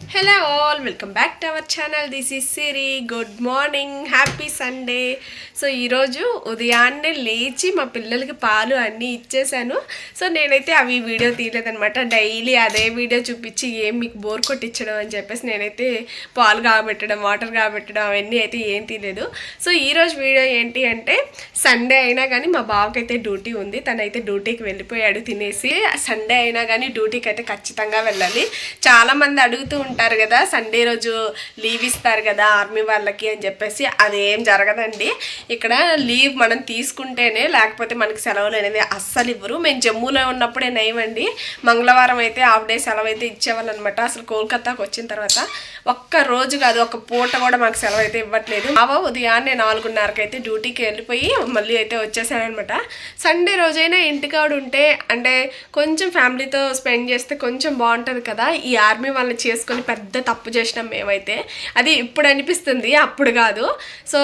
Hello all welcome back to our channel this is Siri good morning happy Sunday so ఈరోజు ఉదయాన్నే లేచి మా పిల్లలకి పాలు అన్నీ ఇచ్చేసాను. సో నేనైతే అవి వీడియో తీయలేదనమాట డైలీ అదే వీడియో చూపించి ఏం మీకు బోర్ కొట్టించడం అని చెప్పేసి నేనైతే పాలు కాబెట్టడం వాటర్ కాబెట్టడం అవన్నీ అయితే ఏం తీయలేదు. సో ఈరోజు వీడియో ఏంటి అంటే సండే అయినా కానీ మా బావకైతే డ్యూటీ ఉంది. తనైతే డ్యూటీకి వెళ్ళిపోయాడు తినేసి. సండే అయినా కానీ డ్యూటీకి అయితే ఖచ్చితంగా వెళ్ళాలి. చాలామంది అడుగుతూ ఉంటారు కదా సండే రోజు లీవ్ ఇస్తారు కదా ఆర్మీ వాళ్ళకి అని చెప్పేసి అదేం జరగదండి. ఇక్కడ లీవ్ మనం తీసుకుంటేనే లేకపోతే మనకి సెలవులు అనేది అస్సలు ఇవ్వరు. మేము జమ్మూలో ఉన్నప్పుడే నయమండి మంగళవారం అయితే హాఫ్ డే సెలవు అయితే ఇచ్చేవాళ్ళు అనమాట అసలు కోల్కతాకి వచ్చిన తర్వాత ఒక్క రోజు కాదు ఒక పూట కూడా మాకు సెలవు అయితే ఇవ్వట్లేదు. బావ ఉదయాన్నే నాలుగున్నరకు అయితే డ్యూటీకి వెళ్ళిపోయి మళ్ళీ అయితే వచ్చేసానమాట సండే రోజైనా ఇంటికాడ ఉంటే అంటే కొంచెం ఫ్యామిలీతో స్పెండ్ చేస్తే కొంచెం బాగుంటుంది కదా ఈ ఆర్మీ వాళ్ళని చేసుకొని పెద్ద తప్పు చేసినాం మేమైతే. అది ఇప్పుడు అనిపిస్తుంది అప్పుడు కాదు. సో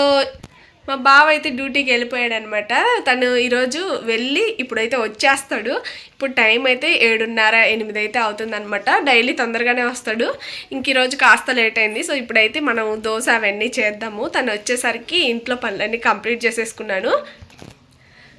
మా బావ అయితే డ్యూటీకి వెళ్ళిపోయాడు అనమాట తను ఈరోజు వెళ్ళి ఇప్పుడైతే వచ్చేస్తాడు. ఇప్పుడు టైం అయితే ఏడున్నర ఎనిమిది అయితే అవుతుందనమాట. డైలీ తొందరగానే వస్తాడు. ఇంక ఈరోజు కాస్త లేట్ అయింది. సో ఇప్పుడైతే మనం దోశ అవన్నీ చేద్దాము. తను వచ్చేసరికి ఇంట్లో పనులన్నీ కంప్లీట్ చేసేసుకున్నాను.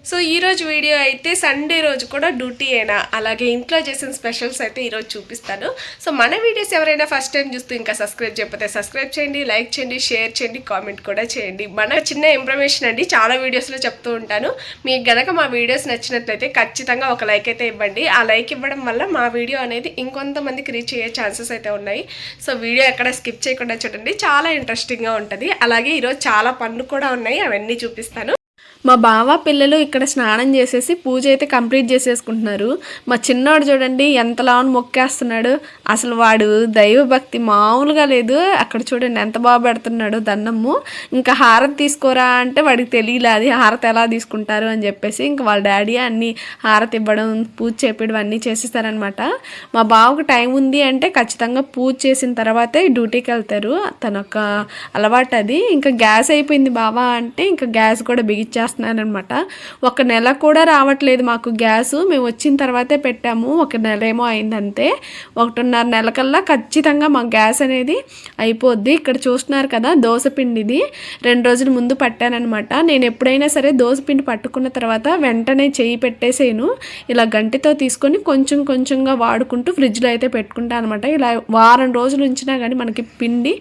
సో ఈరోజు వీడియో అయితే సండే రోజు కూడా డ్యూటీ అయినా అలాగే ఇంట్లో చేసిన స్పెషల్స్ అయితే ఈరోజు చూపిస్తాను. సో మన వీడియోస్ ఎవరైనా ఫస్ట్ టైం చూస్తూ ఇంకా సబ్స్క్రైబ్ చేయకపోతే సబ్స్క్రైబ్ చేయండి లైక్ చేయండి షేర్ చేయండి కామెంట్ కూడా చేయండి. మన చిన్న ఇన్ఫర్మేషన్ అండి చాలా వీడియోస్లో చెప్తూ ఉంటాను. మీకు గనక మా వీడియోస్ నచ్చినట్లయితే ఖచ్చితంగా ఒక లైక్ అయితే ఇవ్వండి. ఆ లైక్ ఇవ్వడం వల్ల మా వీడియో అనేది ఇంకొంతమందికి రీచ్ అయ్యే ఛాన్సెస్ అయితే ఉన్నాయి. సో వీడియో ఎక్కడ స్కిప్ చేయకుండా చూడండి చాలా ఇంట్రెస్టింగ్గా ఉంటుంది. అలాగే ఈరోజు చాలా పనులు కూడా ఉన్నాయి అవన్నీ చూపిస్తాను. మా బావ పిల్లలు ఇక్కడ స్నానం చేసేసి పూజ అయితే కంప్లీట్ చేసేసుకుంటున్నారు. మా చిన్నవాడు చూడండి ఎంత ఎంతలా మొక్కేస్తున్నాడు. అసలు వాడు దైవభక్తి మామూలుగా లేదు. అక్కడ చూడండి ఎంత బాగా పెడుతున్నాడు దండము ఇంకా హారతి తీసుకోరా అంటే వాడికి తెలియలే అది హారతి ఎలా తీసుకుంటారు అని చెప్పేసి ఇంకా వాళ్ళ డాడీ అన్ని హారతి ఇవ్వడం పూజ చేపించడం అన్నీ చేసేస్తారనమాట మా బావకు టైం ఉంది అంటే ఖచ్చితంగా పూజ చేసిన తర్వాతే డ్యూటీకి వెళ్తారు. తన ఒక అలవాటు అది. ఇంకా గ్యాస్ అయిపోయింది బావా అంటే ఇంకా గ్యాస్ కూడా బిగించేస్తున్నారనమాట ఒక నెల కూడా రావట్లేదు మాకు గ్యాస్. మేము వచ్చిన తర్వాతే పెట్టాము. ఒక నెల ఏమో అయిందంతే. ఒకటిన్నర నెలకల్లా ఖచ్చితంగా మా గ్యాస్ అనేది అయిపోద్ది. ఇక్కడ చూస్తున్నారు కదా దోసపిండిది రెండు రోజుల ముందు పట్టానమాట నేను ఎప్పుడైనా సరే దోసపిండి పట్టుకున్న తర్వాత వెంటనే చేయి పెట్టేసేను. ఇలా గంటితో తీసుకొని కొంచెం కొంచెంగా వాడుకుంటూ ఫ్రిడ్జ్లో అయితే పెట్టుకుంటాను అనమాట. ఇలా వారం రోజులు ఉంచినా కానీ మనకి పిండి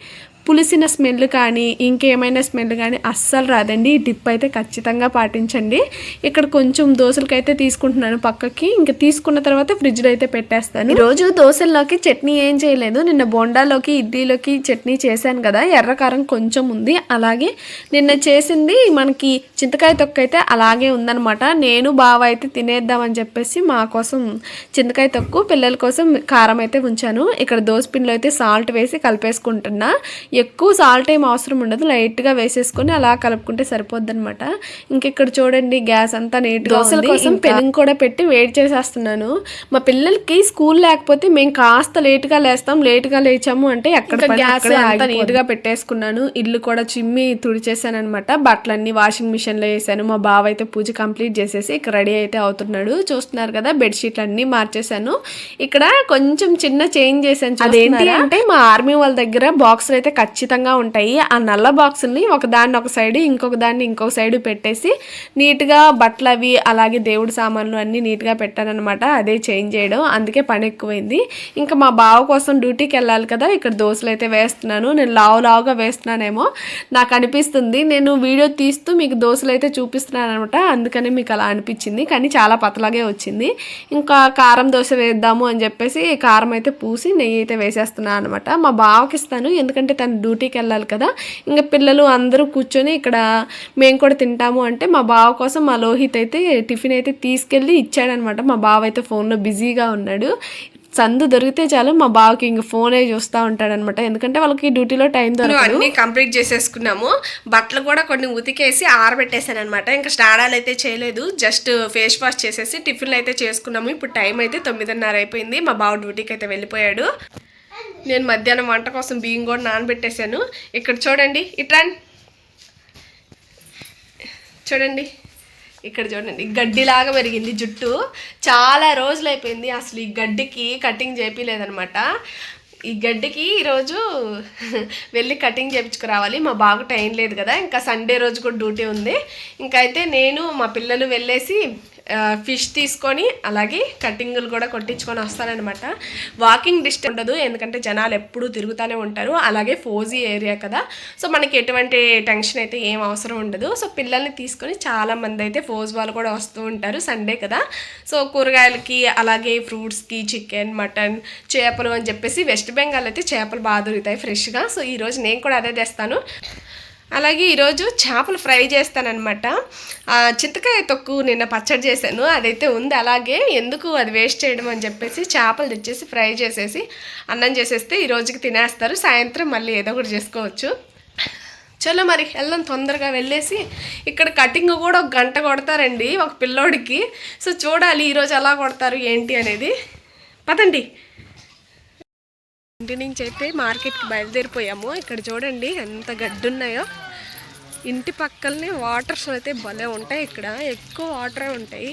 పులిసిన స్మెల్ కానీ ఇంకేమైనా స్మెల్ కానీ అస్సలు రాదండి. ఈ టిప్ అయితే ఖచ్చితంగా పాటించండి. ఇక్కడ కొంచెం దోశలకైతే తీసుకుంటున్నాను పక్కకి. ఇంకా తీసుకున్న తర్వాత ఫ్రిడ్జ్లో అయితే పెట్టేస్తాను. రోజు దోశల్లోకి చట్నీ ఏం చేయలేదు. నిన్న బొండాలోకి ఇడ్లీలోకి చట్నీ చేశాను కదా. ఎర్రకారం కొంచెం ఉంది. అలాగే నిన్న చేసింది మనకి చింతకాయ తొక్క అయితే అలాగే ఉందనమాట నేను బావ అయితే తినేద్దామని చెప్పేసి మా కోసం చింతకాయ తొక్కు పిల్లల కోసం కారం అయితే ఉంచాను. ఇక్కడ దోశ పిండిలో అయితే సాల్ట్ వేసి కలిపేసుకుంటున్నా. ఎక్కువ సాల్ట్ ఏం అవసరం ఉండదు. లైట్గా వేసేసుకొని అలా కలుపుకుంటే సరిపోద్ది అనమాట ఇంక ఇక్కడ చూడండి గ్యాస్ అంతా నీట్గా దోశల కోసం పెరుగు కూడా పెట్టి వేడి చేసేస్తున్నాను. మా పిల్లలకి స్కూల్ లేకపోతే మేము కాస్త లేట్గా లేస్తాం. లేట్గా లేచాము అంటే ఎక్కడ గ్యాస్ అంతా నీట్గా పెట్టేసుకున్నాను. ఇల్లు కూడా చిమ్మి తుడిచేసాను అనమాట బట్టలన్నీ వాషింగ్ మిషన్లో వేసాను. మా బావ అయితే పూజ కంప్లీట్ చేసేసి ఇక్కడ రెడీ అయితే అవుతున్నాడు. చూస్తున్నారు కదా బెడ్షీట్లు అన్నీ మార్చేసాను ఇక్కడ కొంచెం చిన్న చేంజ్ చేశాను. అదేంటి అంటే మా ఆర్మీ వాళ్ళ దగ్గర బాక్సులు అయితే ఖచ్చితంగా ఉంటాయి. ఆ నల్ల బాక్సుల్ని ఒకదాన్ని ఒక సైడ్ ఇంకొక దాన్ని ఇంకొక సైడ్ పెట్టేసి నీట్గా బట్టలు అవి అలాగే దేవుడి సామాన్లు అన్నీ నీట్గా పెట్టానమాట అదే చేంజ్ చేయడం. అందుకే పని ఎక్కువైంది. ఇంకా మా బావ కోసం డ్యూటీకి వెళ్ళాలి కదా. ఇక్కడ దోశలు అయితే వేస్తున్నాను. నేను లావు లావుగా వేస్తున్నానేమో. నాకు అనిపిస్తుంది. నేను వీడియో తీస్తూ మీకు దోశలు అయితే చూపిస్తున్నాను అనమాట అందుకని మీకు అలా అనిపించింది. కానీ చాలా పతలాగే వచ్చింది. ఇంకా కారం దోశ వేద్దాము అని చెప్పేసి కారం అయితే పూసి నెయ్యి అయితే వేసేస్తున్నాను అనమాట మా బావకి ఇస్తాను. ఎందుకంటే తను డ్యూటీకి వెళ్ళాలి కదా. ఇంకా పిల్లలు అందరూ కూర్చొని ఇక్కడ మేము కూడా తింటాము అంటే మా బావ కోసం మా లోహిత్ అయితే టిఫిన్ అయితే తీసుకెళ్ళి ఇచ్చాడనమాట. మా బావ అయితే ఫోన్లో బిజీగా ఉన్నాడు. సందు దొరికితే చాలు మా బావకి ఇంక ఫోనే చూస్తూ ఉంటాడనమాట. ఎందుకంటే వాళ్ళకి డ్యూటీలో టైం దొరకదు. అన్ని కంప్లీట్ చేసేసుకున్నాము. బట్టలు కూడా కొన్ని ఉతికేసి ఆరబెట్టేసాను అనమాట ఇంకా స్నానాలు అయితే చేయలేదు. జస్ట్ ఫేస్ వాష్ చేసేసి టిఫిన్లు అయితే చేసుకున్నాము. ఇప్పుడు టైం అయితే తొమ్మిదిన్నర అయిపోయింది. మా బావ డ్యూటీకి అయితే వెళ్ళిపోయాడు. నేను మధ్యాహ్నం వంట కోసం బియ్యం కూడా నానబెట్టేశాను. ఇక్కడ చూడండి ఇట్రా చూడండి ఇక్కడ చూడండి. గడ్డిలాగా పెరిగింది జుట్టు. చాలా రోజులు అయిపోయింది అసలు ఈ గడ్డికి కటింగ్ చేపిలేదనమాట ఈ గడ్డికి ఈరోజు వెళ్ళి కటింగ్ చేయించుకురావాలి మా బాగు టైం లేదు కదా. ఇంకా సండే రోజు కూడా డ్యూటీ ఉంది. ఇంకా అయితే నేను మా పిల్లలు వెళ్ళేసి ఫిష్ తీసుకొని అలాగే కటింగులు కూడా కొట్టించుకొని వస్తానన్నమాట వాకింగ్ డిస్టెన్స్ ఉండదు ఎందుకంటే జనాలు ఎప్పుడూ తిరుగుతూనే ఉంటారు. అలాగే ఫోజీ ఏరియా కదా. సో మనకి ఎటువంటి టెన్షన్ అయితే ఏం అవసరం ఉండదు. సో పిల్లల్ని తీసుకొని చాలా మంది అయితే ఫోజ్ వాళ్ళు కూడా వస్తూ ఉంటారు సండే కదా. సో కూరగాయలకి అలాగే ఫ్రూట్స్కి చికెన్ మటన్ చేపలు అని చెప్పేసి వెస్ట్ బెంగాల్ అయితే చేపలు బాగా దొరుకుతాయి ఫ్రెష్గా సో ఈరోజు నేను కూడా అదే తెస్తాను. అలాగే ఈరోజు చేపలు ఫ్రై చేస్తానన్నమాట. చింతకాయ తొక్కు నిన్న పచ్చడి చేశాను అదైతే ఉంది. అలాగే ఎందుకు అది వేస్ట్ చేయడం అని చెప్పేసి చేపలు తెచ్చేసి ఫ్రై చేసేసి అన్నం చేసేస్తే ఈ రోజుకి తినేస్తారు. సాయంత్రం మళ్ళీ ఏదో ఒకటి చేసుకోవచ్చు. చలో మరి వెళ్దాం తొందరగా వెళ్ళేసి. ఇక్కడ కటింగ్ కూడా ఒక గంట కొడతారండి ఒక పిల్లోడికి. సో చూడాలి ఈరోజు ఎలా కొడతారు ఏంటి అనేది. పదండి. ఇంటి నుంచి అయితే మార్కెట్కి బయలుదేరిపోయాము. ఇక్కడ చూడండి ఎంత గడ్డి ఉన్నాయో ఇంటి పక్కలనే వాటర్స్ అయితే భలే ఉంటాయి ఇక్కడ. ఎక్కువ వాటరే ఉంటాయి.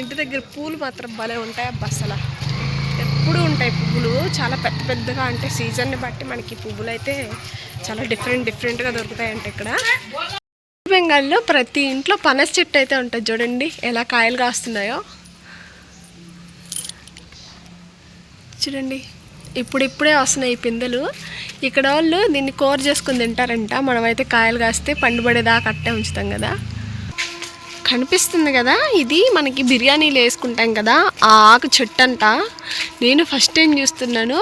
ఇంటి దగ్గర పూలు మాత్రం భలే ఉంటాయి అబ్బా ఎప్పుడు ఉంటాయి పువ్వులు. చాలా పెద్ద పెద్దగా అంటే సీజన్ని బట్టి మనకి పువ్వులు అయితే చాలా డిఫరెంట్ డిఫరెంట్గా దొరుకుతాయంట ఇక్కడ. బెంగాల్లో ప్రతి ఇంట్లో పనస చెట్టు అయితే ఉంటుంది చూడండి. ఎలా కాయలు కాస్తున్నాయో. చూడండి. ఇప్పుడిప్పుడే వస్తున్నాయి ఈ పిందెలు. ఇక్కడ వాళ్ళు దీన్ని కూర చేసుకుని తింటారంట. మనమైతే కాయలు కాస్తే పండుబడేదాకా అట్టే ఉంచుతాం కదా. కనిపిస్తుంది కదా ఇది మనకి బిర్యానీలు వేసుకుంటాం కదా ఆ ఆకు చెట్టు అంట నేను ఫస్ట్ టైం చూస్తున్నాను.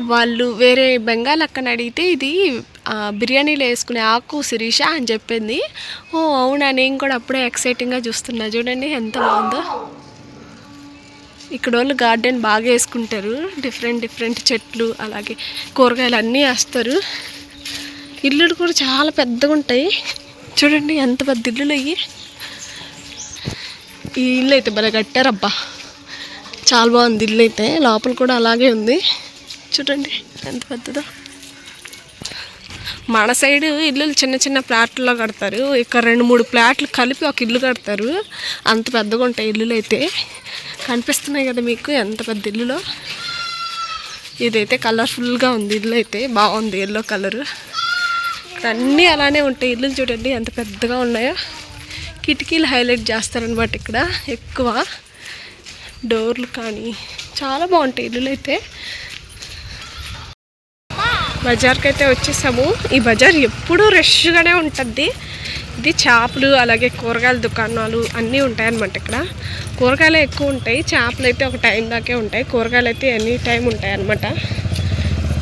వాళ్ళు వేరే బెంగాల్ అక్కని అడిగితే ఇది ఆ, బిర్యానీలో వేసుకునే ఆకు శిరీష అని చెప్పింది. ఓ అవునా నేను కూడా అప్పుడే ఎక్సైటింగ్గా చూస్తున్నా. చూడండి ఎంత బాగుందో. ఇక్కడ వాళ్ళు గార్డెన్ బాగా వేసుకుంటారు. డిఫరెంట్ డిఫరెంట్ చెట్లు అలాగే కూరగాయలు అన్నీ వేస్తారు. ఇల్లులు కూడా చాలా పెద్దగా ఉంటాయి. చూడండి ఎంత పెద్ద ఇల్లులు అయ్యి. ఈ ఇల్లు అయితే భలే కట్టారబ్బా. చాలా బాగుంది ఇల్లు అయితే. లోపల కూడా అలాగే ఉంది. చూడండి ఎంత పెద్దదో. మన సైడు ఇల్లులు చిన్న చిన్న ప్లాట్లో కడతారు. ఇక్కడ రెండు మూడు ప్లాట్లు కలిపి ఒక ఇల్లు కడతారు. అంత పెద్దగా ఉంటాయి ఇల్లులు అయితే కనిపిస్తున్నాయి కదా మీకు ఎంత పెద్ద ఇల్లులో? ఇదైతే కలర్ఫుల్గా ఉంది ఇల్లు అయితే బాగుంది ఎల్లో కలరు. అన్నీ అలానే ఉంటాయి. ఇల్లులు చూడండి ఎంత పెద్దగా ఉన్నాయో. కిటికీలు హైలైట్ చేస్తారనమాట ఇక్కడ. ఎక్కువ డోర్లు కానీ చాలా బాగుంటాయి ఇల్లులు అయితే బజార్కి అయితే వచ్చేసాము. ఈ బజార్ ఎప్పుడూ రష్గానే ఉంటుంది ఇది చేపలు అలాగే కూరగాయల దుకాణాలు అన్నీ ఉంటాయన్నమాట ఇక్కడ. కూరగాయలు ఎక్కువ ఉంటాయి. చేపలు అయితే ఒక టైం దాకే ఉంటాయి. కూరగాయలు అయితే ఎనీ టైం ఉంటాయి అన్నమాట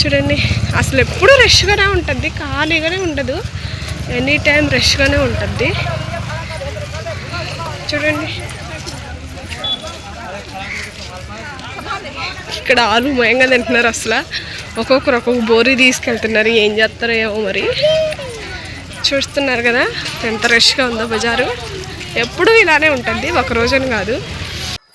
చూడండి అసలు ఎప్పుడూ రష్గానే ఉంటుంది ఖాళీగానే ఉండదు. ఎనీ టైం రష్గానే ఉంటుంది చూడండి. ఇక్కడ ఆలు మయంగా తింటున్నారు అసలు. ఒక్కొక్కరు ఒక్కొక్క బోరీ తీసుకెళ్తున్నారు. ఏం చేస్తారో ఏమో మరి. చూస్తున్నారు కదా ఎంత రష్గా ఉందో బజారు. ఎప్పుడూ ఇలానే ఉంటుంది ఒక రోజుని కాదు.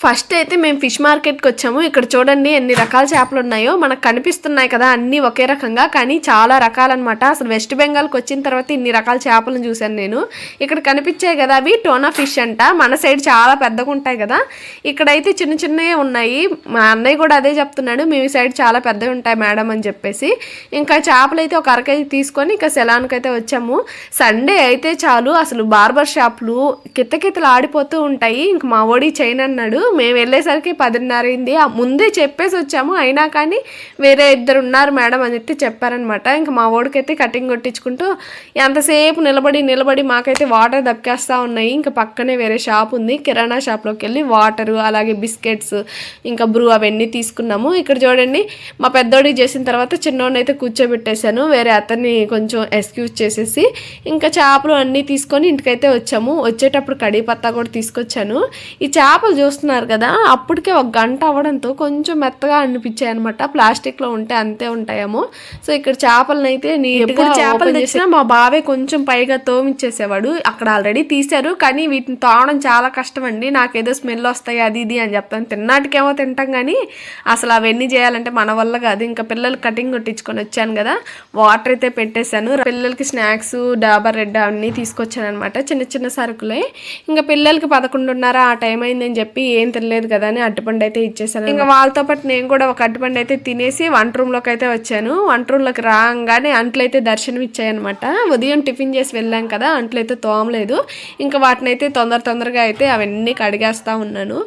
ఫస్ట్ అయితే మేము ఫిష్ మార్కెట్కి వచ్చాము. ఇక్కడ చూడండి ఎన్ని రకాల చేపలు ఉన్నాయో. మనకు కనిపిస్తున్నాయి కదా అన్నీ ఒకే రకంగా. కానీ చాలా రకాలన్నమాట. అసలు వెస్ట్ బెంగాల్కి వచ్చిన తర్వాత ఇన్ని రకాల చేపలను చూశాను నేను. ఇక్కడ కనిపించాయి కదా అవి. టోనా ఫిష్ అంట. మన సైడ్ చాలా పెద్దగా ఉంటాయి కదా. ఇక్కడైతే చిన్న చిన్నవి ఉన్నాయి. మా అన్నయ్య కూడా అదే చెప్తున్నాడు. మేము సైడ్ చాలా పెద్దగా ఉంటాయి మేడం అని చెప్పేసి. ఇంకా చేపలు అయితే ఒక అర తీసుకొని ఇంకా సెలాన్కి అయితే వచ్చాము. సండే అయితే చాలు. అసలు బార్బర్ షాప్లు కిత్తకిత్తలు ఆడిపోతూ ఉంటాయి. ఇంక మా ఓడి చైన్ అన్నాడు. మేము వెళ్ళేసరికి పదిన్నర అయింది. ముందే చెప్పేసి వచ్చాము. అయినా కానీ వేరే ఇద్దరు ఉన్నారు మేడం అని చెప్పి చెప్పారనమాట. ఇంకా మా ఓడికైతే కటింగ్ కొట్టించుకుంటూ ఎంతసేపు నిలబడి నిలబడి మాకైతే వాటర్ దక్కేస్తూ ఉన్నాయి. ఇంకా పక్కనే వేరే షాప్ ఉంది. కిరాణా షాప్లోకి వెళ్ళి వాటరు అలాగే బిస్కెట్స్ ఇంకా బ్రూ అవన్నీ తీసుకున్నాము. ఇక్కడ చూడండి మా పెద్దోడి చేసిన తర్వాత చిన్నోడిని అయితే కూర్చోబెట్టేశాను. వేరే అతన్ని కొంచెం ఎక్స్క్యూజ్ చేసేసి ఇంకా చేపలు అన్నీ తీసుకొని ఇంటికైతే వచ్చాము. వచ్చేటప్పుడు కడిపత్తా కూడా తీసుకొచ్చాను. ఈ చేపలు చూస్తున్నారు కదా అప్పటికే ఒక గంట అవ్వడంతో కొంచెం మెత్తగా అనిపించాయి అనమాట ప్లాస్టిక్లో ఉంటే అంతే ఉంటాయేమో. సో ఇక్కడ చేపలను అయితే నీట్గా చేపలు తెచ్చినా మా బావే కొంచెం పైగా తోమిచ్చేసేవాడు. అక్కడ ఆల్రెడీ తీశారు కానీ వీటిని తోమడం చాలా కష్టం అండి నాకేదో స్మెల్ వస్తాయి అది ఇది అని చెప్తాను. తిన్నాటికేమో తింటాం కానీ అసలు అవన్నీ చేయాలంటే మన వల్ల కాదు. ఇంకా పిల్లలు కటింగ్ కొట్టించుకొని వచ్చాను కదా వాటర్ అయితే పెట్టేశాను. పిల్లలకి స్నాక్స్ డాబర్ రెడ్ అవన్నీ తీసుకొచ్చాను అనమాట చిన్న చిన్న సరుకులే. ఇంకా పిల్లలకి పదకొండున్నర ఆ టైం అయిందని చెప్పి ఏం ఏం తినలేదు కదా అని అట్టుపండు అయితే ఇచ్చేసాను. ఇంకా వాళ్ళతో పాటు నేను కూడా ఒక అట్టుపండు అయితే తినేసి వంట రూమ్లోకి అయితే వచ్చాను. వంట రూమ్లోకి రాగానే అంట్లు అయితే దర్శనం ఇచ్చాయన్నమాట. ఉదయం టిఫిన్ చేసి వెళ్ళాం కదా అంట్లు అయితే తోమలేదు. ఇంకా వాటిని అయితే తొందర తొందరగా అయితే అవన్నీ కడిగేస్తా ఉన్నాను.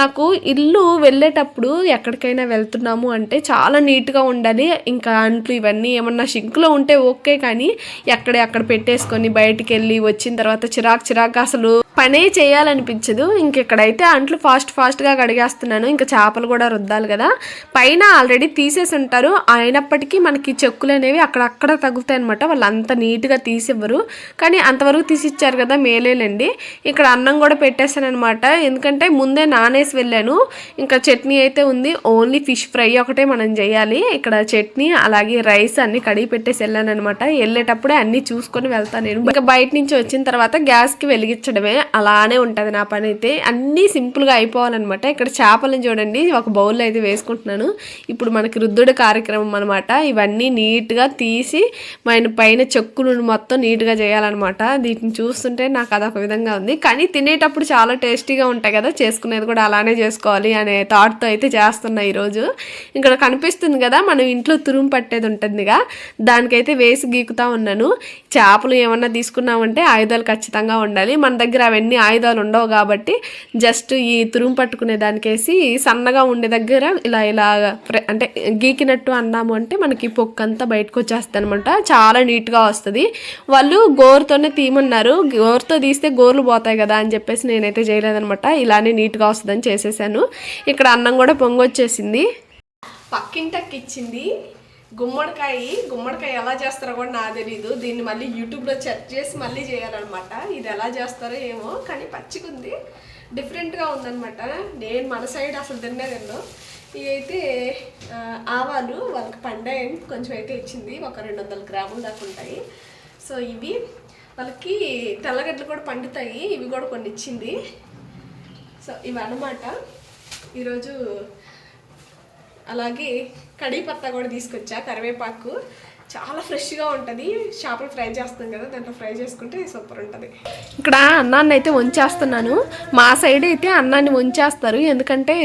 నాకు ఇల్లు వెళ్ళేటప్పుడు ఎక్కడికైనా వెళ్తున్నాము అంటే చాలా నీట్గా ఉండాలి. ఇంకా అంట్లు ఇవన్నీ ఏమన్నా షింక్లో ఉంటే ఓకే కానీ ఎక్కడ అక్కడ పెట్టేసుకొని బయటికి వెళ్ళి వచ్చిన తర్వాత చిరాకు చిరాకు అసలు పనే చేయాలనిపించదు. ఇంకెక్కడైతే అంట్లు ఫాస్ట్ ఫాస్ట్ ఫాస్ట్గా కడిగేస్తున్నాను. ఇంకా చేపలు కూడా రుద్దాలి కదా. పైన ఆల్రెడీ తీసేసి ఉంటారు. అయినప్పటికీ మనకి చెక్కులు అనేవి అక్కడక్కడ తగులుతాయి అనమాట వాళ్ళు అంత నీట్గా తీసివ్వరు. కానీ అంతవరకు తీసిచ్చారు కదా మేలేలండి. ఇక్కడ అన్నం కూడా పెట్టేస్తాను అనమాట ఎందుకంటే ముందే నానేసి వెళ్ళాను. ఇంకా చట్నీ అయితే ఉంది. ఓన్లీ ఫిష్ ఫ్రై ఒకటే మనం చేయాలి. ఇక్కడ చట్నీ అలాగే రైస్ అన్ని కడిగి పెట్టేసి వెళ్ళాను అనమాట వెళ్ళేటప్పుడే అన్ని చూసుకొని వెళ్తాను నేను. ఇంకా బయట నుంచి వచ్చిన తర్వాత గ్యాస్కి వెలిగించడమే. అలానే ఉంటుంది నా పని అయితే అన్నీ సింపుల్గా అయిపోవాలన్నమాట ఇక్కడ చేపలను చూడండి ఒక బౌల్లో అయితే వేసుకుంటున్నాను. ఇప్పుడు మనకి రుద్దుడు కార్యక్రమం అనమాట ఇవన్నీ నీట్గా తీసి మన పైన చెక్కులు మొత్తం నీట్గా చేయాలన్నమాట. వీటిని చూస్తుంటే నాకు అదొక విధంగా ఉంది. కానీ తినేటప్పుడు చాలా టేస్టీగా ఉంటాయి కదా చేసుకునేది కూడా అలానే చేసుకోవాలి అనే థాట్తో అయితే చేస్తున్నా ఈరోజు. ఇక్కడ కనిపిస్తుంది కదా మనం ఇంట్లో తురుము పట్టేది ఉంటుందిగా. దానికైతే వేసి గీకుతా ఉన్నాను. చేపలు ఏమన్నా తీసుకున్నామంటే ఆయుధాలు ఖచ్చితంగా ఉండాలి. మన దగ్గర అవన్నీ ఆయుధాలు ఉండవు కాబట్టి జస్ట్ ఈ తురుము పట్టుకునే దానికేసి సన్నగా ఉండే దగ్గర ఇలా ఇలా అంటే గీకినట్టు అన్నాము అంటే మనకి పొక్కు అంతా బయటకు వచ్చేస్తుంది అనమాట చాలా నీట్గా వస్తుంది. వాళ్ళు గోరుతోనే తీయమన్నారు గోరుతో తీస్తే గోర్లు పోతాయి కదా అని చెప్పేసి నేనైతే చేయలేదనమాట. ఇలానే నీట్గా వస్తుందని చేసేసాను. ఇక్కడ అన్నం కూడా పొంగొచ్చేసింది. పక్కింటకి ఇచ్చింది గుమ్మడికాయ గుమ్మడికాయ ఎలా చేస్తారో కూడా నాకు తెలీదు. దీన్ని మళ్ళీ యూట్యూబ్లో సెర్చ్ చేసి మళ్ళీ చేయాలన్నమాట. ఇది ఎలా చేస్తారో ఏమో. కానీ పచ్చికుంది డిఫరెంట్గా ఉందన్నమాట. నేను మన సైడ్ అసలు తినేదిన్నో ఇవి అయితే ఆవాలు వాళ్ళకి పండే కొంచెం అయితే ఇచ్చింది. ఒక రెండు వందల గ్రాములు దాకా ఉంటాయి. సో ఇవి వాళ్ళకి తెల్లగడ్డలు కూడా పండుతాయి. ఇవి కూడా కొన్ని ఇచ్చింది. సో ఇవి అన్నమాట ఈరోజు అలాగే కడీ పత్తా కూడా తీసుకొచ్చా కరివేపాకు. చాలా ఫ్రెష్గా ఉంటుంది. చేపలు ఫ్రై చేస్తాం కదా దాంట్లో ఫ్రై చేసుకుంటే సూపర్ ఉంటుంది. ఇక్కడ అన్నాన్ని అయితే వంచేస్తున్నాను. మా సైడ్ అయితే అన్నాన్ని వంచేస్తారు. ఎందుకంటే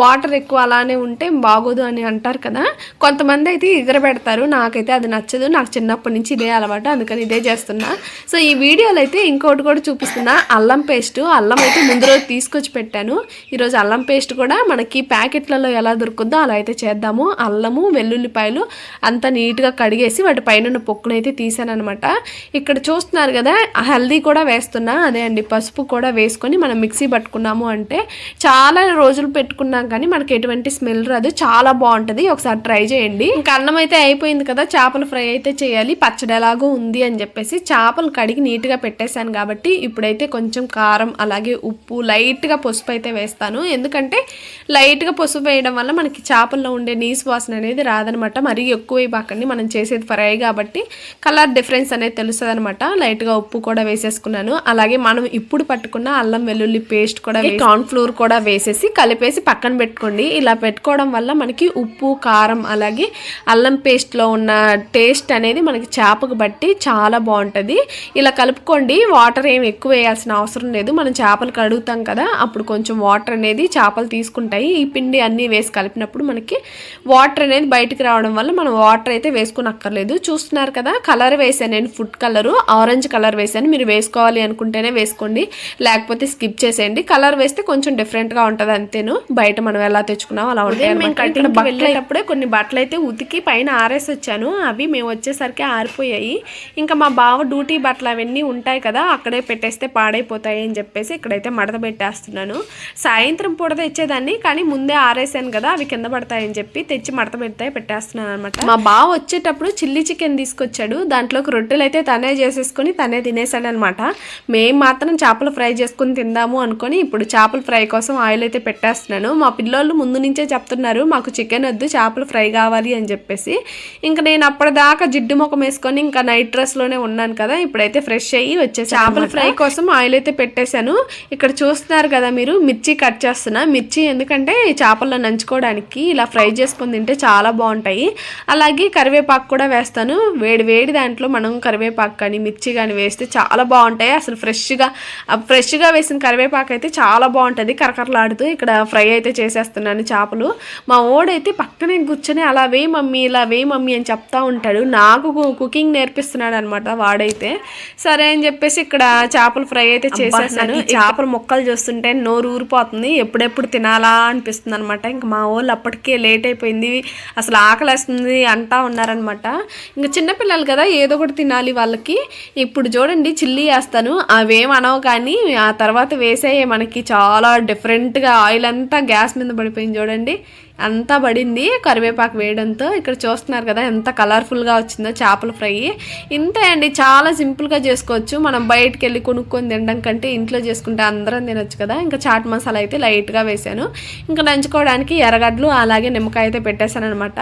వాటర్ ఎక్కువ అలానే ఉంటే బాగోదు అని అంటారు కదా. కొంతమంది అయితే ఎగరబెడతారు నాకైతే అది నచ్చదు. నాకు చిన్నప్పటి నుంచి ఇదే అలవాటు. అందుకని ఇదే చేస్తున్నా. సో ఈ వీడియోలో అయితే ఇంకోటి కూడా చూపిస్తున్నా. అల్లం పేస్ట్. అల్లం అయితే ముందు రోజు తీసుకొచ్చి పెట్టాను. ఈరోజు అల్లం పేస్ట్ కూడా మనకి ప్యాకెట్లలో ఎలా దొరుకుద్దో అలా అయితే చేద్దాము. అల్లము వెల్లుల్లిపాయలు అంతా నీట్గా కడిగే చేసి వాటి పైన ఉన్న పొక్కును అయితే తీసాను అనమాట ఇక్కడ చూస్తున్నారు కదా హల్దీ కూడా వేస్తున్నా అదే అండి పసుపు కూడా వేసుకొని మనం మిక్సీ పట్టుకున్నాము అంటే చాలా రోజులు పెట్టుకున్నాం కానీ మనకి ఎటువంటి స్మెల్ రాదు. చాలా బాగుంటుంది. ఒకసారి ట్రై చేయండి. ఇంకా అన్నం అయితే అయిపోయింది కదా చేపల ఫ్రై అయితే చేయాలి. పచ్చడి ఎలాగో ఉంది అని చెప్పేసి చేపలు కడిగి నీట్గా పెట్టేశాను కాబట్టి ఇప్పుడైతే కొంచెం కారం అలాగే ఉప్పు లైట్గా పసుపు అయితే వేస్తాను. ఎందుకంటే లైట్గా పసుపు వేయడం వల్ల మనకి చేపల్లో ఉండే నీసు వాసన అనేది రాదనమాట మరీ ఎక్కువ వేయబాకండి మనం చేసేది ఫ్రై కాబట్టి కలర్ డిఫరెన్స్ అనేది తెలుస్తుంది అనమాట లైట్గా ఉప్పు కూడా వేసేసుకున్నాను. అలాగే మనం ఇప్పుడు పట్టుకున్న అల్లం వెల్లుల్లి పేస్ట్ కూడా కార్న్ ఫ్లోర్ కూడా వేసేసి కలిపేసి పక్కన పెట్టుకోండి. ఇలా పెట్టుకోవడం వల్ల మనకి ఉప్పు కారం అలాగే అల్లం పేస్ట్లో ఉన్న టేస్ట్ అనేది మనకి చేపకు బట్టి చాలా బాగుంటుంది. ఇలా కలుపుకోండి. వాటర్ ఏం ఎక్కువ వేయాల్సిన అవసరం లేదు. మనం చేపలు కడుగుతాం కదా అప్పుడు కొంచెం వాటర్ అనేది చేపలు తీసుకుంటాయి. ఈ పిండి అన్నీ వేసి కలిపినప్పుడు మనకి వాటర్ అనేది బయటికి రావడం వల్ల మనం వాటర్ అయితే వేసుకుని అక్కర్లేదు. చూస్తున్నారు కదా కలర్ వేసాను నేను ఫుడ్ కలర్. ఆరెంజ్ కలర్ వేసాను. మీరు వేసుకోవాలి అనుకుంటేనే వేసుకోండి. లేకపోతే స్కిప్ చేసేయండి. కలర్ వేస్తే కొంచెం డిఫరెంట్గా ఉంటుంది అంతేను. బయట మనం ఎలా తెచ్చుకున్నాం అలా ఉంటాయి బట్టలప్పుడే కొన్ని బట్టలు అయితే ఉతికి పైన ఆరేసి వచ్చాను. అవి మేము వచ్చేసరికి ఆరిపోయాయి. ఇంకా మా బావ డ్యూటీ బట్టలు అవన్నీ ఉంటాయి కదా అక్కడే పెట్టేస్తే పాడైపోతాయి అని చెప్పేసి ఇక్కడైతే మడత పెట్టేస్తున్నాను. సాయంత్రం పూట తెచ్చేదాన్ని కానీ ముందే ఆరేసాను కదా అవి కింద పడతాయని చెప్పి తెచ్చి మడత పెడితే పెట్టేస్తున్నాను అనమాట మా బావ వచ్చేటప్పుడు చిల్లీ చికెన్ తీసుకొచ్చాడు. దాంట్లోకి రొట్టెలు అయితే తనే చేసేసుకొని తనే తినేసాడు అనమాట మేము మాత్రం చేపలు ఫ్రై చేసుకుని తిందాము అనుకొని ఇప్పుడు చేపల ఫ్రై కోసం ఆయిల్ అయితే పెట్టేస్తున్నాను. మా పిల్లోళ్ళు ముందు నుంచే చెప్తున్నారు మాకు చికెన్ వద్దు చేపల ఫ్రై కావాలి అని చెప్పేసి. ఇంకా నేను అప్పటిదాకా జిడ్డు ముఖం వేసుకొని ఇంకా నైట్ డ్రెస్లోనే ఉన్నాను కదా ఇప్పుడైతే ఫ్రెష్ అయ్యి వచ్చేసి చేపల ఫ్రై కోసం ఆయిల్ అయితే పెట్టేశాను. ఇక్కడ చూస్తున్నారు కదా మీరు మిర్చి కట్ చేస్తున్నా. మిర్చి ఎందుకంటే చేపల్లో నంచుకోవడానికి ఇలా ఫ్రై చేసుకొని తింటే చాలా బాగుంటాయి. అలాగే కరివేపాకు కూడా వేస్తాను. వేడి వేడి దాంట్లో మనం కరివేపాకు కానీ మిర్చి కానీ వేస్తే చాలా బాగుంటాయి. అసలు ఫ్రెష్గా ఫ్రెష్గా వేసిన కరివేపాకు అయితే చాలా బాగుంటుంది. కరకరలాడుతూ ఇక్కడ ఫ్రై అయితే చేసేస్తున్నాను చేపలు. మా ఓడైతే పక్కనే కూర్చొని అలా వే మమ్మీ ఇలా వే మమ్మీ అని చెప్తా ఉంటాడు. నాకు కుకింగ్ నేర్పిస్తున్నాడు అనమాట వాడైతే. సరే అని చెప్పేసి ఇక్కడ చేపల ఫ్రై అయితే చేసేసాను. చేపల ముక్కలు చూస్తుంటే నోరు ఊరిపోతుంది. ఎప్పుడెప్పుడు తినాలా అనిపిస్తుంది అనమాట ఇంకా మా వాళ్ళు అప్పటికే లేట్ అయిపోయింది. అసలు ఆకలేస్తుంది అంటా ఉన్నారనమాట ఇంకా చిన్నపిల్లలు కదా ఏదో ఒకటి తినాలి వాళ్ళకి. ఇప్పుడు చూడండి చిల్లీ వేస్తాను. అవేం అనవు కానీ ఆ తర్వాత వేసే మనకి చాలా డిఫరెంట్గా ఆయిల్ అంతా గ్యాస్ మీద పడిపోయింది చూడండి. అంతా పడింది. కరివేపాకు వేయడంతో ఇక్కడ చూస్తున్నారు కదా ఎంత కలర్ఫుల్గా వచ్చిందో చేపల ఫ్రై. ఇంతే అండి చాలా సింపుల్గా చేసుకోవచ్చు. మనం బయటకు వెళ్ళి కొనుక్కొని తినడం కంటే ఇంట్లో చేసుకుంటే అందరం తినొచ్చు కదా. ఇంకా చాట్ మసాలా అయితే లైట్గా వేసాను ఇంకా నంచుకోవడానికి ఎర్రగడ్డలు అలాగే నిమ్మకాయ అయితే పెట్టేశాను అనమాట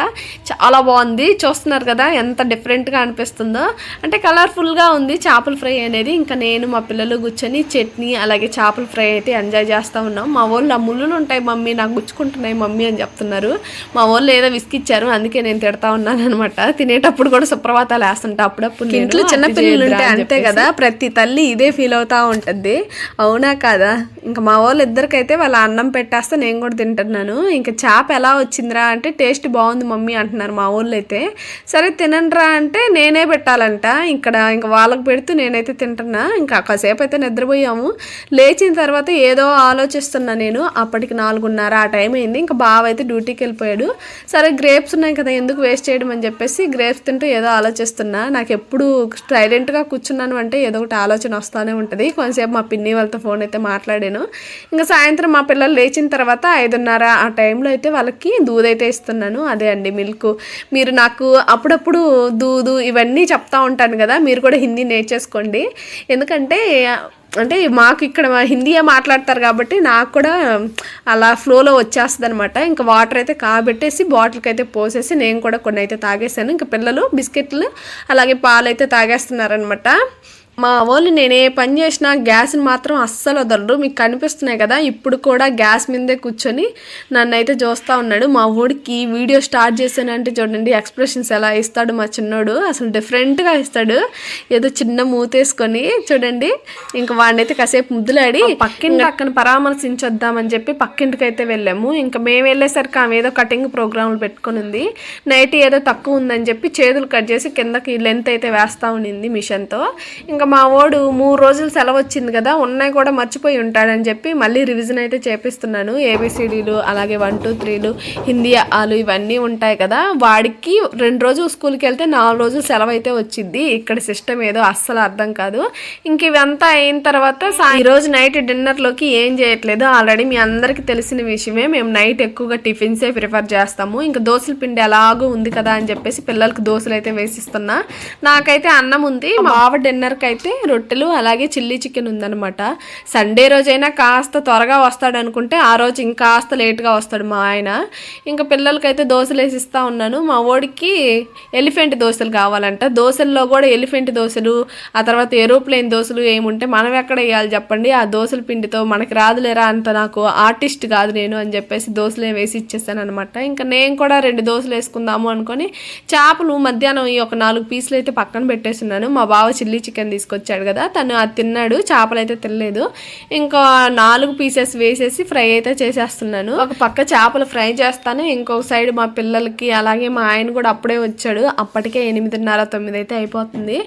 చాలా బాగుంది. చూస్తున్నారు కదా ఎంత డిఫరెంట్గా అనిపిస్తుందో. అంటే కలర్ఫుల్గా ఉంది చేపల ఫ్రై అనేది. ఇంకా నేను మా పిల్లలు కూర్చొని చట్నీ అలాగే చేపల ఫ్రై అయితే ఎంజాయ్ చేస్తూ ఉన్నాం. మా వాళ్ళు ఆ ముళ్ళులు ఉంటాయి మమ్మీ నాకు గుచ్చుకుంటున్నాయి మమ్మీ అని చెప్తున్నారు. మా వాళ్ళు ఏదో విసికిచ్చారు అందుకే నేను తిడతా ఉన్నాను అనమాట తినేటప్పుడు కూడా సుప్రభాతాలు వేస్తుంటా అప్పుడప్పుడు ఇంట్లో చిన్నపిల్లలు ఉంటే అంతే. కదా ప్రతి తల్లి ఇదే ఫీల్ అవుతా ఉంటుంది. అవునా కాదా? ఇంకా మా వాళ్ళు ఇద్దరికైతే వాళ్ళ అన్నం పెట్టేస్తే నేను కూడా తింటున్నాను. ఇంకా చేప ఎలా వచ్చిందిరా అంటే టేస్ట్ బాగుంది మమ్మీ అంటున్నారు మా వాళ్ళు అయితే సరే తినండిరా అంటే నేనే పెట్టాలంట. ఇక్కడ ఇంకా వాళ్ళకి పెడుతూ నేనైతే తింటున్నా. ఇంకా కాసేపు అయితే నిద్రపోయాము. లేచిన తర్వాత ఏదో ఆలోచిస్తున్నా నేను. అప్పటికి నాలుగున్నర ఆ టైం అయింది. ఇంకా బావ అయితే డ్యూటీకి వెళ్ళిపోయాడు. సరే గ్రేప్స్ ఉన్నాయి కదా ఎందుకు వేస్ట్ చేయడం అని చెప్పేసి గ్రేప్స్ తింటూ ఏదో ఆలోచిస్తున్నా. నాకు ఎప్పుడు సైలెంట్గా కూర్చున్నాను అంటే ఏదో ఒకటి ఆలోచన వస్తూనే ఉంటుంది. కొంతసేపు మా పిన్ని వాళ్ళతో ఫోన్ అయితే మాట్లాడాను. ఇంకా సాయంత్రం మా పిల్లలు లేచిన తర్వాత ఐదున్నర ఆ టైంలో అయితే వాళ్ళకి దూద్ అయితే ఇస్తున్నాను. అదే అండి మిల్క్ మీరు నాకు అప్పుడప్పుడు దూదు ఇవన్నీ చెప్తా ఉంటాను కదా మీరు కూడా హిందీ నేర్చేసుకోండి. ఎందుకంటే అంటే మాకు ఇక్కడ హిందీయే మాట్లాడతారు కాబట్టి నాకు కూడా అలా ఫ్లోలో వచ్చేస్తుంది అనమాట ఇంకా వాటర్ అయితే కాబెట్టేసి బాటిల్కి అయితే పోసేసి నేను కూడా కొన్ని అయితే తాగేసాను ఇంకా పిల్లలు బిస్కెట్లు అలాగే పాలు అయితే తాగేస్తున్నారనమాట మా వాళ్ళు నేను పని చేసినా గ్యాస్ని మాత్రం అస్సలు వదలరు. మీకు కనిపిస్తున్నాయి కదా ఇప్పుడు కూడా గ్యాస్ మీదే కూర్చొని నన్ను అయితే చూస్తూ ఉన్నాడు. మా ఊడికి వీడియో స్టార్ట్ చేశానంటే చూడండి ఎక్స్ప్రెషన్స్ ఎలా ఇస్తాడు మా చిన్నోడు. అసలు డిఫరెంట్గా ఇస్తాడు. ఏదో చిన్న మూతేసుకొని చూడండి ఇంకా వాడినైతే కాసేపు ముద్దులాడి పక్కింటి పక్కన పరామర్శించొద్దామని చెప్పి పక్కింటికి అయితే వెళ్ళాము. ఇంకా మేము వెళ్ళేసరికి ఆమె ఏదో కటింగ్ ప్రోగ్రాంలు పెట్టుకొని ఉంది. నైట్ ఏదో తక్కువ ఉందని చెప్పి చేతులు కట్ చేసి కిందకి లెంత్ అయితే వేస్తూ ఉండింది మిషన్తో. ఇంకా మా వాడు మూడు రోజులు సెలవు వచ్చింది కదా ఉన్నాయి కూడా మర్చిపోయి ఉంటాడని చెప్పి మళ్ళీ రివిజన్ అయితే చేపిస్తున్నాను. ఏబిసిడీలు అలాగే వన్ టూ త్రీలు హిందీ ఆలు ఇవన్నీ ఉంటాయి కదా వాడికి రెండు రోజులు స్కూల్కి వెళ్తే నాలుగు రోజులు సెలవు అయితే వచ్చింది ఇక్కడ సిస్టమ్ ఏదో అస్సలు అర్థం కాదు. ఇంక ఇవంతా అయిన తర్వాత ఈరోజు నైట్ డిన్నర్లోకి ఏం చేయట్లేదు. ఆల్రెడీ మీ అందరికీ తెలిసిన విషయమే మేము నైట్ ఎక్కువగా టిఫిన్సే ప్రిఫర్ చేస్తాము. ఇంకా దోశల పిండి ఎలాగో ఉంది కదా అని చెప్పేసి పిల్లలకి దోశలు అయితే వేసిస్తున్నా. నాకైతే అన్నం ఉంది. మా బావ డిన్నర్కి అయితే రొట్టెలు అలాగే చిల్లీ చికెన్ ఉందన్నమాట. సండే రోజైనా కాస్త త్వరగా వస్తాడు అనుకుంటే ఆ రోజు ఇంకాస్త లేట్గా వస్తాడు మా ఆయన. ఇంకా పిల్లలకైతే దోశలు వేసి ఇస్తా ఉన్నాను. మా ఓడికి ఎలిఫెంట్ దోశలు కావాలంట. దోశల్లో కూడా ఎలిఫెంట్ దోశలు ఆ తర్వాత ఏరోప్లేన్ దోశలు ఏముంటే మనం ఎక్కడ వేయాలి చెప్పండి. ఆ దోశల పిండితో మనకి రాదులేరా అంత నాకు ఆర్టిస్ట్ కాదు నేను అని చెప్పేసి దోశలే వేసి ఇచ్చేసాను అనమాట ఇంకా నేను కూడా రెండు దోశలు వేసుకుందాము అనుకొని చేపలు మధ్యాహ్నం ఈ ఒక నాలుగు పీసులు అయితే పక్కన పెట్టేస్తున్నాను. మా బావ చిల్లీ చికెన్ తీసుకొచ్చాడు కదా తను అది తిన్నాడు చేపలు అయితే తినలేదు. ఇంకా నాలుగు పీసెస్ వేసేసి ఫ్రై అయితే చేసేస్తున్నాను. ఒక పక్క చేపలు ఫ్రై చేస్తాను ఇంకొక సైడ్ మా పిల్లలకి అలాగే మా ఆయన కూడా అప్పుడే వచ్చాడు. అప్పటికే ఎనిమిదిన్నర తొమ్మిది అయితే అయిపోతుంది.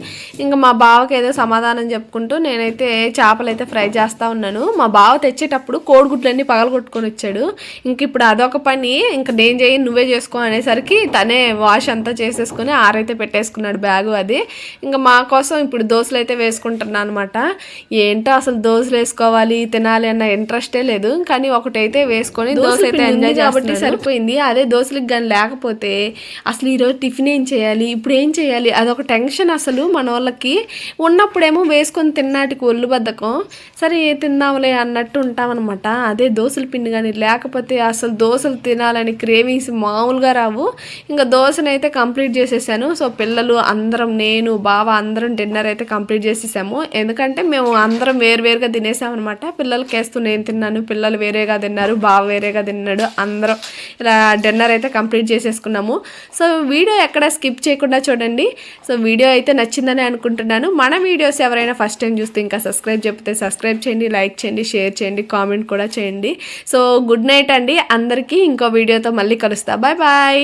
ఇంకా మా బావకి ఏదో సమాధానం చెప్పుకుంటూ నేనైతే చేపలు అయితే ఫ్రై చేస్తూ ఉన్నాను. మా బావ తెచ్చేటప్పుడు కోడిగుడ్లన్నీ పగలగొట్టుకొని వచ్చాడు. ఇంక ఇప్పుడు అదొక పని ఇంకా నేను చేయి నువ్వే చేసుకో అనేసరికి తనే వాష్ అంతా చేసేసుకొని ఆరైతే పెట్టేసుకున్నాడు బ్యాగు అది. ఇంకా మా కోసం ఇప్పుడు దోశలు అయితే వేసుకుంటున్నాను అనమాట ఏంటో అసలు దోశలు వేసుకోవాలి తినాలి అన్న ఇంట్రెస్టే లేదు. కానీ ఒకటైతే వేసుకొని దోశలు అయితే ఎంజాయ్ కాబట్టి సరిపోయింది. అదే దోశలకు కానీ లేకపోతే అసలు ఈరోజు టిఫిన్ ఏం చేయాలి ఇప్పుడు ఏం చేయాలి? అదొక టెన్షన్ అసలు మన వాళ్ళకి ఉన్నప్పుడేమో వేసుకొని తిన్నాటికి ఒళ్ళు బద్దకం సరే ఏ తిందాంలే అన్నట్టు ఉంటామన్నమాట అదే దోశల పిండి కానీ లేకపోతే అసలు దోశలు తినాలని క్రేవింగ్స్ మామూలుగా రావు. ఇంకా దోశనైతే కంప్లీట్ చేసేసాను. సో పిల్లలు అందరం నేను బావ అందరం డిన్నర్ అయితే కంప్లీట్ కంప్లీట్ చేసేసాము. ఎందుకంటే మేము అందరం వేరు వేరుగా తినేసాం అనమాట పిల్లలకి వేస్తూ నేను తిన్నాను పిల్లలు వేరేగా తిన్నారు బావ వేరేగా తిన్నాడు అందరం ఇలా డిన్నర్ అయితే కంప్లీట్ చేసేసుకున్నాము. సో వీడియో ఎక్కడ స్కిప్ చేయకుండా చూడండి. సో వీడియో అయితే నచ్చిందని అనుకుంటున్నాను. మన వీడియోస్ ఎవరైనా ఫస్ట్ టైం చూస్తే ఇంకా సబ్స్క్రైబ్ చెప్తే సబ్స్క్రైబ్ చేయండి లైక్ చేయండి షేర్ చేయండి కామెంట్ కూడా చేయండి. సో గుడ్ నైట్ అండి. అందరికీ ఇంకో వీడియోతో మళ్ళీ కలుస్తా. Bye bye.